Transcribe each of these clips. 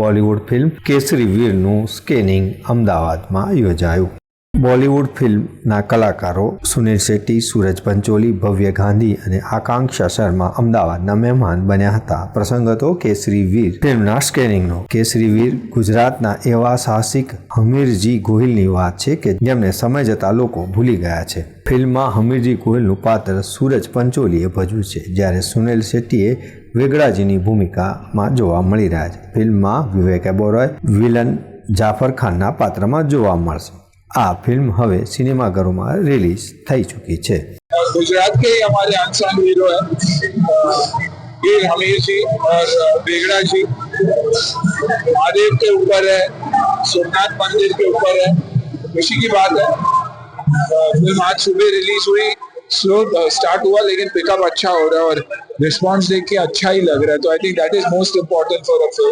Bollywood film કેસરી વીરનું scanning અમદાવાદમાં યોજાયું બોલિવૂડ ફિલ્મના કલાકારો સુનિલ શેટ્ટી સૂરજ પંચોલી ભવ્ય ગાંધી અને આકાંક્ષા શર્મા અમદાવાદના મહેમાન બન્યા હતા પ્રસંગ હતો કેસરી વીર ફિલ્મના સ્કેનિંગનો કેસરી વીર ગુજરાતના એવા સાહસિક હમીરજી ગોહિલની વાત છે કે જેમને સમય જતા લોકો ભૂલી ગયા છે ફિલ્મમાં હમીરજી ગોહિલનું પાત્ર સૂરજ પંચોલીએ ભજવ્યું છે જ્યારે સુનિલ શેટ્ટીએ વેગડાજીની ભૂમિકામાં જોવા મળી રહ્યા છે ફિલ્મમાં વિવેક ઓબેરોય વિલન જાફર ખાનના પાત્રમાં જોવા મળશે આ ફિલ્મ હવે સિનેમા ગરોમાં રિલીઝ થઈ चुकी છે આજે આપકે હમારે આન્સેમ હીરો હે ઈ રમેશજી ઓર બેગડાજી આ દેખે ઉપર હે સોનત મંદિર કે ઉપર હે વિશેની વાત હે મે આજ સુબે રિલીઝ હુઈ સ્લો સ્ટાર્ટ ہوا લેકિન પિક અપ અચ્છા હો રહા હે ઓર રિસ્પોન્સ દેખ કે અચ્છા હી લગ રહા હે તો I think that is most important for અફર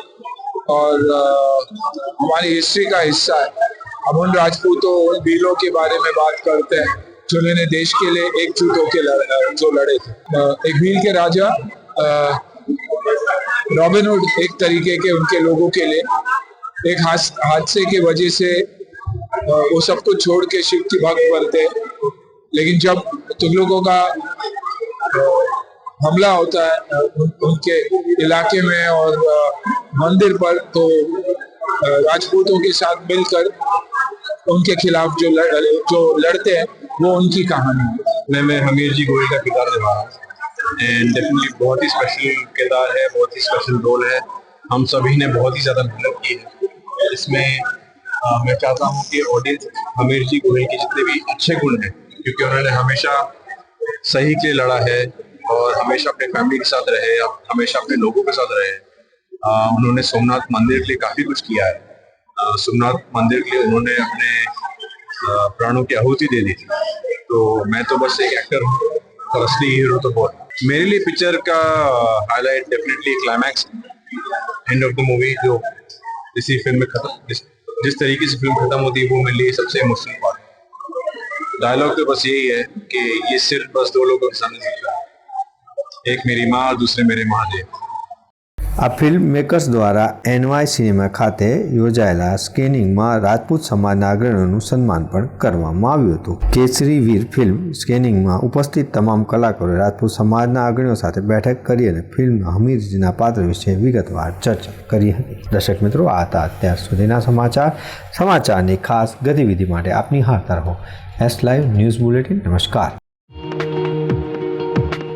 ઓર અમારી હિસ્ટરી કા હિસ્સા હે अब उन राजपूतों उन भीलों के बारे में बात करते हैं जिन्होंने देश के लिए एकजुट होकर जो लड़े थे एक बील के राजा रॉबिनहुड एक तरीके के उनके लोगों के लिए एक हादसे के वजह से वो सब कुछ छोड़ के शिव की भक्त बनते लेकिन जब तुम लोगों का हमला होता है उनके इलाके में और मंदिर पर तो राजपूतों के साथ मिलकर उनके खिलाफ जो लड़, जो लड़ते हैं वो उनकी कहानी है मैं हमीर जी गोयल का किरदार निभा रहा एंड डेफिनेटली बहुत ही स्पेशल किरदार है बहुत ही स्पेशल रोल है हम सभी ने बहुत ही ज़्यादा मेहनत की है इसमें आ, मैं चाहता हूँ कि ऑडियंस हमीर जी गोयल के जितने भी अच्छे गुण हैं क्योंकि उन्होंने हमेशा सही के लिए लड़ा है और हमेशा अपने फैमिली के साथ रहे हमेशा अपने लोगों के साथ रहे आ, उन्होंने सोमनाथ मंदिर के लिए काफ़ी कुछ किया है सोमनाथ मंदिर के लिए उन्होंने अपने प्राणों की आहुति दे दी थी तो मैं तो बस एक एक्टर हूँ तो असली हीरो तो बहुत मेरे लिए पिक्चर का highlight definitely climax end of the movie जो इसी फिल्म में खत्म जिस, जिस तरीके से फिल्म खत्म होती है वो मेरे लिए सबसे इमोशनल पार्ट डायलॉग तो बस यही है कि ये सिर्फ बस दो लोगों के सामने दिख रहा है एक मेरी माँ और दूसरे मेरे महादेव આ ફિલ્મ મેકર્સ દ્વારા એનવાય સિનેમા ખાતે યોજાયેલા સ્કેનિંગમાં રાજપૂત સમાજના અગ્રણીઓનું સન્માન પણ કરવામાં આવ્યું હતું કેસરી વીર ફિલ્મ સ્કેનિંગમાં ઉપસ્થિત તમામ કલાકારોએ રાજપૂત સમાજના અગ્રણીઓ સાથે બેઠક કરી અને ફિલ્મ હમીરજીના પાત્ર વિશે વિગતવાર ચર્ચા કરી હતી દર્શક મિત્રો આ હતા અત્યાર સુધીના સમાચાર સમાચારની ખાસ ગતિવિધિ માટે આપની નિહાળતા રહો એસ લાઈવ ન્યૂઝ બુલેટિન નમસ્કાર